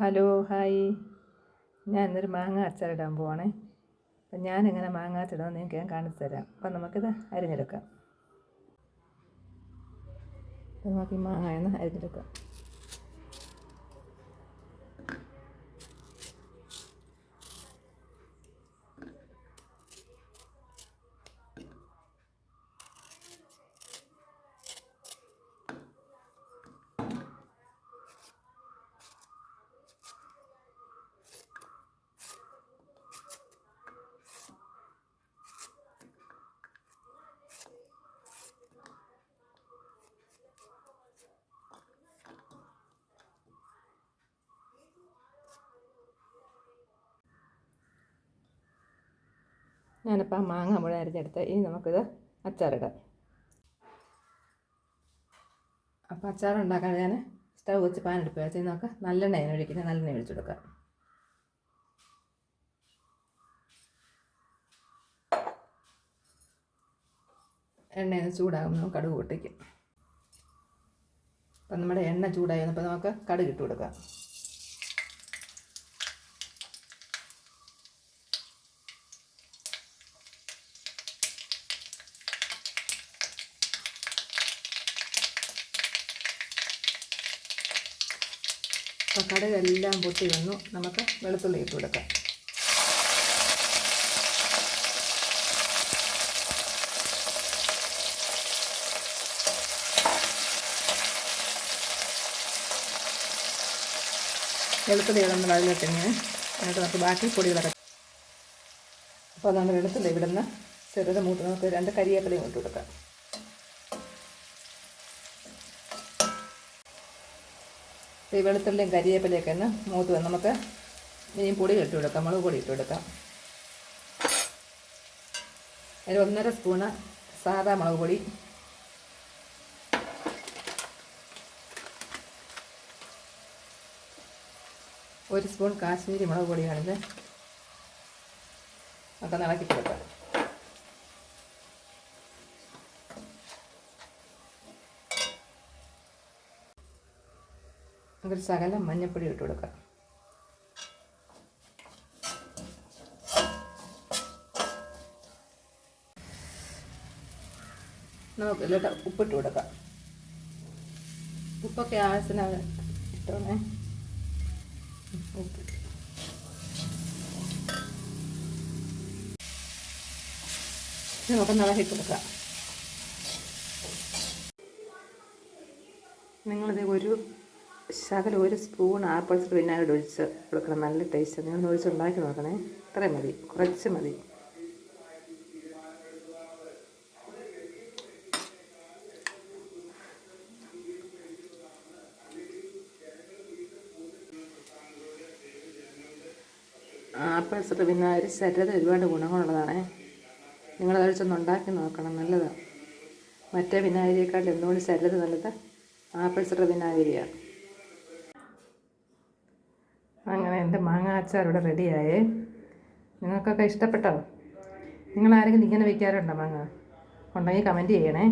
Hello hi. ഞാൻ ഇന്നൊരു മാങ്ങ അച്ചാറിടാൻ പോവാണേ. അപ്പം ഞാനിങ്ങനെ മാങ്ങ അച്ചിടാൻ നിങ്ങൾക്ക് ഞാൻ കാണിച്ചു തരാം. അപ്പം നമുക്കിത് അരിഞ്ഞെടുക്കാം. നമുക്ക് ഈ മാങ്ങ ഒന്ന് അരിഞ്ഞെടുക്കാം. ഞാനിപ്പോൾ ആ മാങ്ങ മുഴുവൻ അരിഞ്ഞെടുത്ത് ഇനി നമുക്കിത് അച്ചാറിടാം. അപ്പോൾ അച്ചാർ ഉണ്ടാക്കാൻ ഞാൻ സ്റ്റവ് വെച്ച് പാൻ എടുപ്പ് വെച്ച് നമുക്ക് നല്ലെണ്ണ ഞാൻ ഒഴിക്കുന്നത് നല്ലെണ്ണ ഒഴിച്ചു കൊടുക്കാം. എണ്ണ ചൂടാകുമ്പോൾ നമുക്ക് കടുക് പൊട്ടിക്കും. അപ്പം നമ്മുടെ എണ്ണ ചൂടായി വന്നപ്പോൾ നമുക്ക് കടുക് ഇട്ട് കൊടുക്കാം. അപ്പോൾ കടുകെല്ലാം പൊട്ടി വന്നു. നമുക്ക് വെളുത്തുള്ളി ഇട്ട് കൊടുക്കാം. വെളുത്തുള്ളി ഇടുന്ന അതിലിട്ടിങ്ങനെ എന്നിട്ട് നമുക്ക് ബാക്കി പൊടികളൊക്കെ അപ്പോൾ നമ്മൾ വെളുത്തുള്ളി ഇവിടുന്ന് ചെറുത് മൂത്ത് നമുക്ക് രണ്ട് കരിയേപ്പിലയും ഇട്ട് കൊടുക്കാം. ഈ വെളുത്തുള്ളിയും കരിയേപ്പിലയൊക്കെ ഒന്ന് മൂത്ത് വന്ന് നമുക്ക് മീൻ പൊടി ഇട്ട് കൊടുക്കാം മുളക് പൊടി ഇട്ട് കൊടുക്കാം അതിൽ ഒന്നര സ്പൂണ് സാദാ മുളക് പൊടി. ഒരു സ്പൂൺ കാശ്മീരി മുളക് പൊടിയാണിത് ഒക്കെ ഇളക്കി കൊടുക്കാം. ഒരു ശകലം മഞ്ഞപ്പൊടി ഇട്ട് കൊടുക്കാം നമുക്ക് ഇതിലോട്ട് ഉപ്പിട്ട് കൊടുക്കാം ഉപ്പൊക്കെ ആവശ്യത്തിന് ഇട്ടോണേ. ഉപ്പ്. നമുക്ക് നിളകി കൊടുക്കാം നിങ്ങളിത് ഒരു ശകലം ഒരു സ്പൂൺ ആപ്പിൾ സിഡർ വിനാഗിരി ഒഴിച്ച് കൊടുക്കണം. നല്ല ടേസ്റ്റ് നിങ്ങൾ ഒഴിച്ച് ഉണ്ടാക്കി നോക്കണേ. ഇത്രയും മതി. കുറച്ച് മതി. ആപ്പിൾ സിഡർ വിനാഗിരി ശരീരത്തിൽ ഒരുപാട് ഗുണങ്ങളുള്ളതാണേ. നിങ്ങൾ ഒഴിച്ചൊന്ന് ഉണ്ടാക്കി നോക്കണം. നല്ലതാണ് മറ്റേ വിനാഗിരിയേക്കാൾ എന്തുകൊണ്ട് ശരീരത്തിൽ നല്ലത്? ആപ്പിൾ സിഡർ വിനാഗിരിയാണ് എന്റെ മാങ്ങ അച്ചാർ ഇവിടെ റെഡിയായേ നിങ്ങൾക്കൊക്കെ ഇഷ്ടപ്പെട്ടോ? നിങ്ങൾ ആരെങ്കിലും ഇങ്ങനെ വയ്ക്കാറുണ്ടോ മാങ്ങ? ഉണ്ടെങ്കിൽ കമന്റ് ചെയ്യണേ.